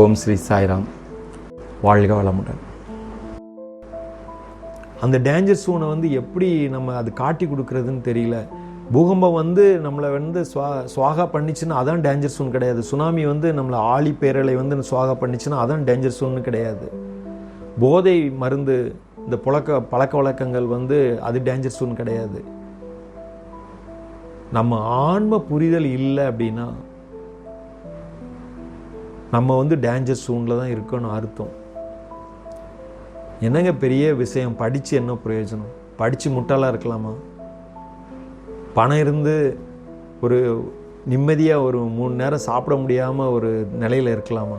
ஓம் ஸ்ரீ சாய்ராம். வாழ்க வளமுடன். அந்த டேஞ்சர் சூனை வந்து எப்படி நம்ம அது காட்டி கொடுக்கறதுன்னு தெரியல. பூகம்பம் வந்து நம்மளை வந்து சுவா சுவாகா பண்ணிச்சுன்னா அதான் டேஞ்சர் சூன் கிடையாது. சுனாமி வந்து நம்மளை ஆழி பேரலை வந்து சுவாகா பண்ணிச்சுன்னா அதான் டேஞ்சர் சூன்னு கிடையாது. போதை மருந்து இந்த புழக்க பழக்க வழக்கங்கள் வந்து அது டேஞ்சர் சூன் கிடையாது. நம்ம ஆன்ம புரிதல் இல்லை அப்படின்னா நம்ம வந்து டேஞ்சர் சூனில் தான் இருக்கணும் அர்த்தம். என்னங்க பெரிய விஷயம்? படித்து என்ன பிரயோஜனம்? படித்து முட்டாளாக இருக்கலாமா? பணம் இருந்து ஒரு நிம்மதியாக ஒரு மூணு நேரம் சாப்பிட முடியாமல் ஒரு நிலையில் இருக்கலாமா?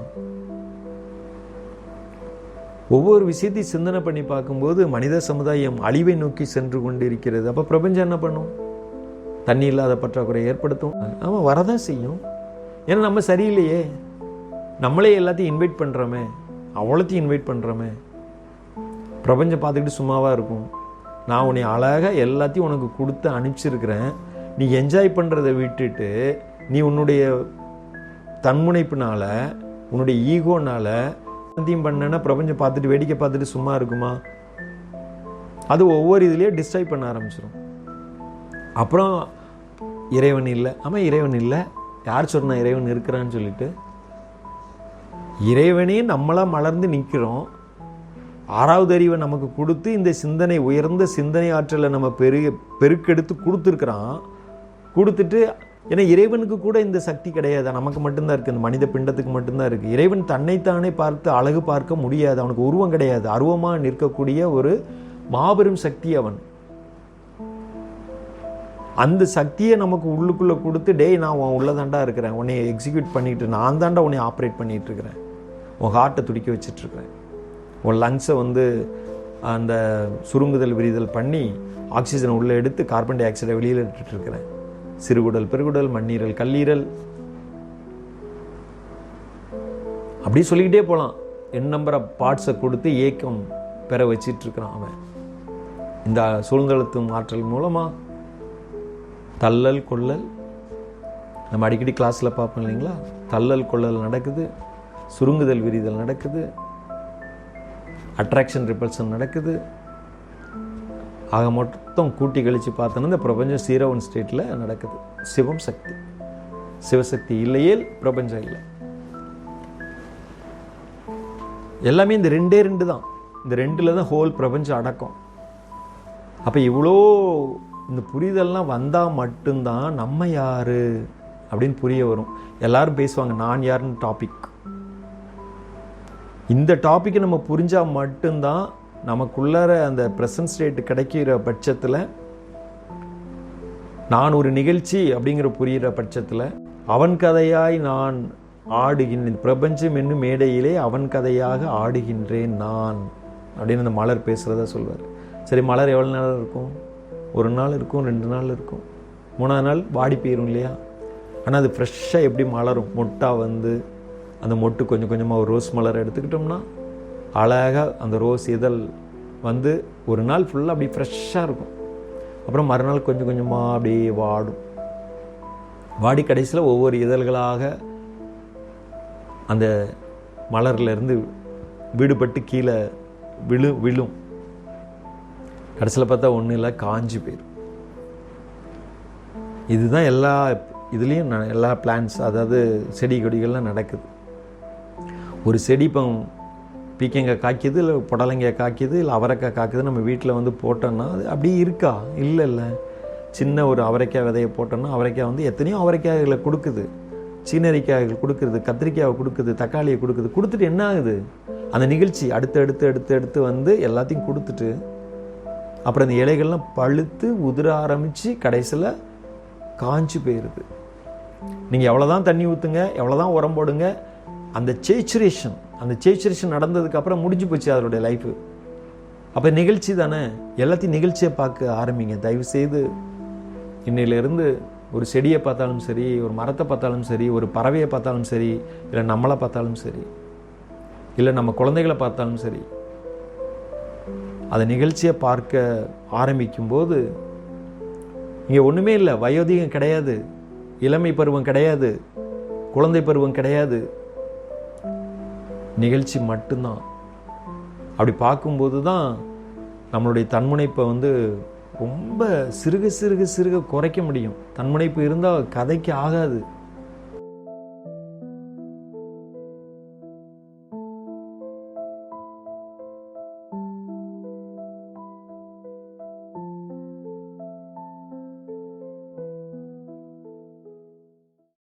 ஒவ்வொரு விஷயத்தையும் சிந்தனை பண்ணி பார்க்கும்போது மனித சமுதாயம் அழிவை நோக்கி சென்று கொண்டிருக்கிறது. அப்போ பிரபஞ்சம் என்ன பண்ணும்? தண்ணி இல்லாத பற்றாக்குறை ஏற்படுத்தும். ஆமாம் வரதான் செய்யும். ஏன்னா நம்ம சரியில்லையே. நம்மளே எல்லாத்தையும் இன்வைட் பண்ணுறோமே அவ்வளோத்தையும் இன்வைட் பண்ணுறோமே பிரபஞ்சம் பார்த்துக்கிட்டு சும்மாவாக இருக்கும். நான் உன்னை அழகாக எல்லாத்தையும் உனக்கு கொடுத்து அனுப்பிச்சிருக்கிறேன். நீ என்ஜாய் பண்ணுறதை விட்டுட்டு நீ உன்னுடைய தன்முனைப்புனால உன்னுடைய ஈகோனால எல்லாத்தையும் பண்ணனா பிரபஞ்சம் பார்த்துட்டு வேடிக்கை பார்த்துட்டு சும்மா இருக்குமா? அது ஒவ்வொரு இதுலேயே டிஸ்டர்ப் பண்ண ஆரம்பிச்சிடும் அப்புறம் இறைவன் இல்லை. ஆமாம் இறைவன் இல்லை. யார் சொன்னால் இறைவன் இருக்கிறான்னு சொல்லிட்டு? இறைவனே நம்மளாக மலர்ந்து நிற்கிறோம் ஆறாவது அறிவை நமக்கு கொடுத்து இந்த சிந்தனை உயர்ந்த சிந்தனை ஆற்றலை நம்ம பெரு பெருக்கெடுத்து கொடுத்துருக்குறான். கொடுத்துட்டு ஏன்னா இறைவனுக்கு கூட இந்த சக்தி கிடையாது. நமக்கு மட்டும்தான் இருக்குது இந்த மனித பிண்டத்துக்கு மட்டும்தான் இருக்குது இறைவன் தன்னைத்தானே பார்த்து அழகு பார்க்க முடியாது. அவனுக்கு உருவம் கிடையாது. அருவமாக நிற்கக்கூடிய ஒரு மாபெரும் சக்தி அவன். அந்த சக்தியை நமக்கு உள்ளுக்குள்ளே கொடுத்து டேய் நான் உன் உள்ளதாண்டா இருக்கிறேன். உன்னை எக்ஸிக்யூட் பண்ணிட்டு நான் தாண்டா உன்னை ஆப்ரேட் பண்ணிகிட்டு இருக்கிறேன். உன் ஹார்ட்டை துடிக்க வச்சிட்டு உன் லங்ஸை வந்து அந்த சுருங்குதல் விரிதல் பண்ணி ஆக்சிஜனை உள்ளே எடுத்து கார்பன் டை ஆக்சைடை வெளியில் இருக்கிறேன் சிறுகுடல் பெருகுடல் மண்ணீரல் கல்லீரல். அப்படியே சொல்லிக்கிட்டே போகலாம் என் நம்பர் ஆஃப் பார்ட்ஸை கொடுத்து ஏக்கம் பெற வச்சிட்டு இருக்கிறான் அவன். இந்த சூழ்நிலத்தும் ஆற்றல் மூலமாக தள்ளல் கொள்ளல். நம்ம அடிக்கடி கிளாஸில் பார்ப்போம் இல்லைங்களா? தள்ளல் கொள்ளல் நடக்குது. சுருங்குதல் விரிதல் நடக்குது. அட்ராக்ஷன் ரிப்பல்ஷன் நடக்குது. ஆக மொத்தம் கூட்டி கழித்து பார்த்தோன்னா இந்த பிரபஞ்சம் ஜீரோ ஒன் ஸ்டேட்டில் நடக்குது. சிவம் சக்தி. சிவசக்தி இல்லையே பிரபஞ்சம் இல்லை. எல்லாமே இந்த ரெண்டே ரெண்டு தான். இந்த ரெண்டில் தான் ஹோல் பிரபஞ்சம் அடக்கம். அப்போ இவ்வளோ இந்த புரிதல்லாம் வந்தால் மட்டும்தான் நம்ம யார் அப்படின்னு புரிய வரும். எல்லாரும் பேசுவாங்க நான் யாருன்னு டாபிக் இந்த டாப்பிக்கை நம்ம புரிஞ்சால் மட்டும்தான் நமக்குள்ளார அந்த ப்ரெசன்ட் ஸ்டேட் கிடைக்கிற பட்சத்தில் நான் ஒரு நிகழ்ச்சி அப்படிங்கிற புரிகிற பட்சத்தில் அவன் கதையாய் நான் ஆடுகின்றேன் பிரபஞ்சம் என்னும் மேடையிலே அவன் கதையாக ஆடுகின்றேன் நான் அப்படின்னு அந்த மலர் பேசுகிறத சொல்வார். சரி மலர் எவ்வளோ நாள் இருக்கும்? ஒரு நாள் இருக்கும் ரெண்டு நாள் இருக்கும். மூணாவது நாள் வாடி போயிடும் இல்லையா? ஆனால் அது ஃப்ரெஷ்ஷாக எப்படி மலரும்? மொட்டாக வந்து அந்த மொட்டு கொஞ்சம் கொஞ்சமாக ஒரு ரோஸ் மலர் எடுத்துக்கிட்டோம்னா அழகாக அந்த ரோஸ் இதழ் வந்து ஒரு நாள் ஃபுல்லாக அப்படி ஃப்ரெஷ்ஷாக இருக்கும். அப்புறம் மறுநாள் கொஞ்சம் கொஞ்சமாக அப்படியே வாடும். வாடி கடைசியில் ஒவ்வொரு இதழ்களாக அந்த மலர்லேருந்து விடுபட்டு கீழே விழு விழும். கடைசியில் பார்த்தா ஒன்றும் இல்லை காஞ்சி போயிடும் இதுதான் எல்லா இதுலேயும் எல்லா பிளான்ஸ் அதாவது செடி கொடிகள்லாம் நடக்குது. ஒரு செடி இப்போ பீக்கங்காய் காய்க்குது இல்லை புடலங்காய் காய்க்குது இல்லை அவரைக்காய் காய்க்குது நம்ம வீட்டில் வந்து போட்டோன்னா அது அப்படியே இருக்கா? இல்லை இல்லை. சின்ன ஒரு அவரைக்காய் விதையை போட்டோன்னா அவரைக்காய் வந்து எத்தனையோ அவரைக்காய்களை கொடுக்குது. சீனரிக்காய்கள் கொடுக்குறது கத்திரிக்காயை கொடுக்குது தக்காளியை கொடுக்குது. கொடுத்துட்டு என்ன ஆகுது? அந்த நிகழ்ச்சி அடுத்து அடுத்து அடுத்து அடுத்து வந்து எல்லாத்தையும் கொடுத்துட்டு அப்புறம் அந்த இலைகள்லாம் பழுத்து உதிர ஆரம்பித்து கடைசியில் காஞ்சி போயிடுது நீங்கள் எவ்வளோ தான் தண்ணி ஊற்றுங்க எவ்வளோதான் உரம் போடுங்க அந்த சேச்சுரேஷன் அந்த சேச்சுரேஷன் நடந்ததுக்கு அப்புறம் முடிஞ்சு போச்சு அதனுடைய லைஃபு அப்போ நிகழ்ச்சி தானே? எல்லாத்தையும் நிகழ்ச்சியை பார்க்க ஆரம்பிங்க. தயவு செய்து இன்னையிலேருந்து ஒரு செடியை பார்த்தாலும் சரி ஒரு மரத்தை பார்த்தாலும் சரி ஒரு பறவையை பார்த்தாலும் சரி இல்லை நம்மளை பார்த்தாலும் சரி இல்லை நம்ம குழந்தைகளை பார்த்தாலும் சரி அதை நிகழ்ச்சியை பார்க்க ஆரம்பிக்கும்போது இங்கே ஒன்றுமே இல்லை. வயோதிகம் கிடையாது. இளமை பருவம் கிடையாது. குழந்தை பருவம் கிடையாது. நிகழ்ச்சி மட்டும்தான். அப்படி பார்க்கும்போது தான் நம்மளுடைய தன்முனைப்பை வந்து ரொம்ப சிறுக சிறுக சிறுக குறைக்க முடியும். தன்முனைப்பு இருந்தால் கதைக்கு ஆகாது.